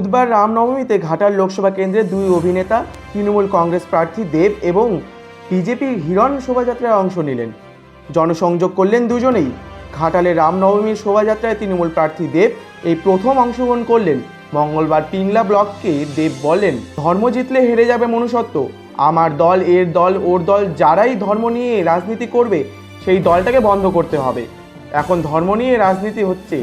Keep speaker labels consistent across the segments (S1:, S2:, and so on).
S1: বুধবার রামনবমীতে ঘাটাল লোকসভা কেন্দ্রে দুই অভিনেতা, তৃণমূল কংগ্রেস প্রার্থী দেব এবং বিজেপির হিরণ শোভাযাত্রায় অংশ নিলেন। জনসংযোগ করলেন দুজনেই। ঘাটালে রামনবমীর শোভাযাত্রায় তৃণমূল প্রার্থী দেব এই প্রথম অংশগ্রহণ করলেন। মঙ্গলবার পিংলা ব্লককে দেব বলেন, ধর্ম জিতলে হেরে যাবে মনুষ্যত্ব। আমার দল এর দল, ওর দল যারাই ধর্ম নিয়ে রাজনীতি করবে, সেই দলটাকে বন্ধ করতে হবে। এখন ধর্ম নিয়ে রাজনীতি হচ্ছে।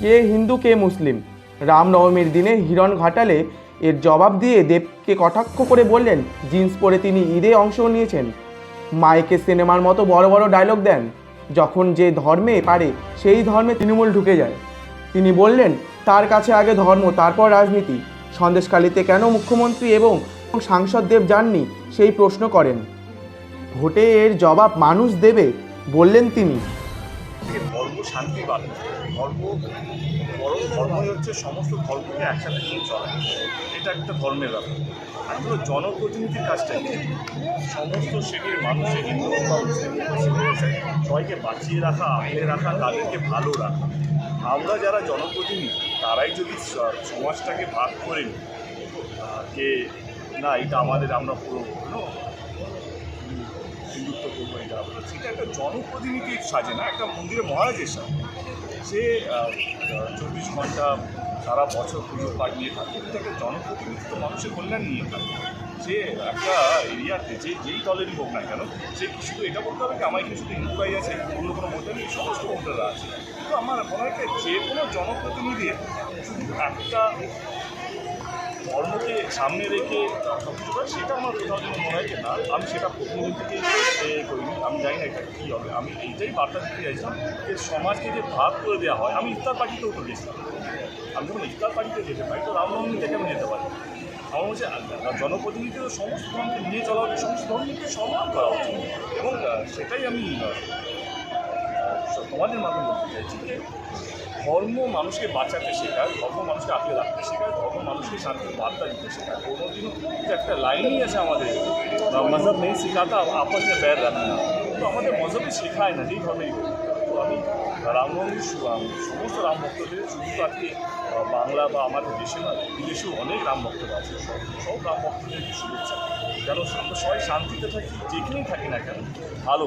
S1: কে হিন্দু, কে মুসলিম? রামনবমীর দিনে হিরণ ঘাটালে এর জবাব দিয়ে দেবকে কটাক্ষ করে বললেন, জিন্স পরে তিনি ঈদে অংশ নিয়েছেন। মাইকে সিনেমার মতো বড় বড় ডায়লগ দেন। যখন যে ধর্মে পারে, সেই ধর্মে তৃণমূল ঢুকে যায়। তিনি বললেন, তার কাছে আগে ধর্ম, তারপর রাজনীতি। সন্দেশকালীতে কেন মুখ্যমন্ত্রী এবং সাংসদ দেব যাননি, সেই প্রশ্ন করেন। ভোটে এর জবাব মানুষ দেবে, বললেন তিনি।
S2: ধর্ম শান্তি বাদ ধর্ম বড় ধর্মই হচ্ছে সমস্ত ধর্মকে একসাথে নিয়ে চলা। এটা একটা ধর্মের ব্যাপার। আর হলো জনপ্রতিনিধির কাজটা সমস্ত শ্রেণির মানুষের হিন্দু বা সবাইকে বাঁচিয়ে রাখা আগলে রাখা, তাদেরকে ভালো রাখা। আমরা যারা জনপ্রতিনিধি, তারাই যদি সমাজটাকে ভাগ করে যে না, এটা আমাদের, আমরা পুরো সেটা একটা জনপ্রতিনিধির সাজে না, একটা মন্দিরে মহারাজের সাজে। সে চব্বিশ ঘণ্টা সারা বছর পুজো পাঠ নিয়ে থাকে, কিন্তু একটা জনপ্রতিনিধি তো মানুষের কল্যাণ নিয়ে থাকে। সে একটা এরিয়াতে, যে যেই দলেরই হোক না কেন, সে শুধু এটা বলতে হবে কি আমার এখানে শুধু হিন্দুরাই আছে, অন্য কোনো ভোটার নেই সমস্ত ভোটাররা আছে? কিন্তু আমার মনে হয় যে কোনো জনপ্রতিনিধির শুধু একটা ধর্মকে সামনে রেখে সব কিছু করে সেটা আমার কোথাও যেন মনে হয় যে না, আমি সেটা প্রথম থেকেই করিনি, আমি জানি না এটা কী হবে। আমি এইটাই বার্তা দিতে চাইছিলাম যে সমাজকে যে ভাগ করে দেওয়া হয়, আমি ইফতার পার্টিতেও তো গেছিলাম। আমি যখন ইফতার পার্টিতে যেতে পারি, তো রামনবমী থেকে আমি যেতে পারি? আমার মনে হচ্ছে জনপ্রতিনিধি সমস্ত ধর্মকে নিয়ে চলা উচিত সমস্ত ধর্মকে সম্মান করা উচিত। এবং সেটাই আমি তোমাদের মাধ্যমে বলতে চাইছি যে ধর্ম মানুষকে বাঁচাতে শেখায়, ধর্ম মানুষকে আঁকড়ে রাখতে শেখায়, ধর্ম মানুষকে শান্তির বার্তা দিতে শেখায়। কোনোদিনও একটা লাইনই আছে আমাদের মজাব নেই শেখাতা আপস ব্যয় রাখে না। কিন্তু আমাদের মজহবে শেখায় না, যেই ধর্মেই তো আমি রামনবমী সমস্ত রাম ভক্তদের, শুধু আজকে বাংলা বা আমাদের দেশে নয়, বিদেশেও অনেক রাম ভক্তরা আছে। সব সব রাম ভক্তদের শুভেচ্ছা। কেন আমরা সবাই শান্তিতে থাকি, যেখানেই থাকি না কেন, ভালো।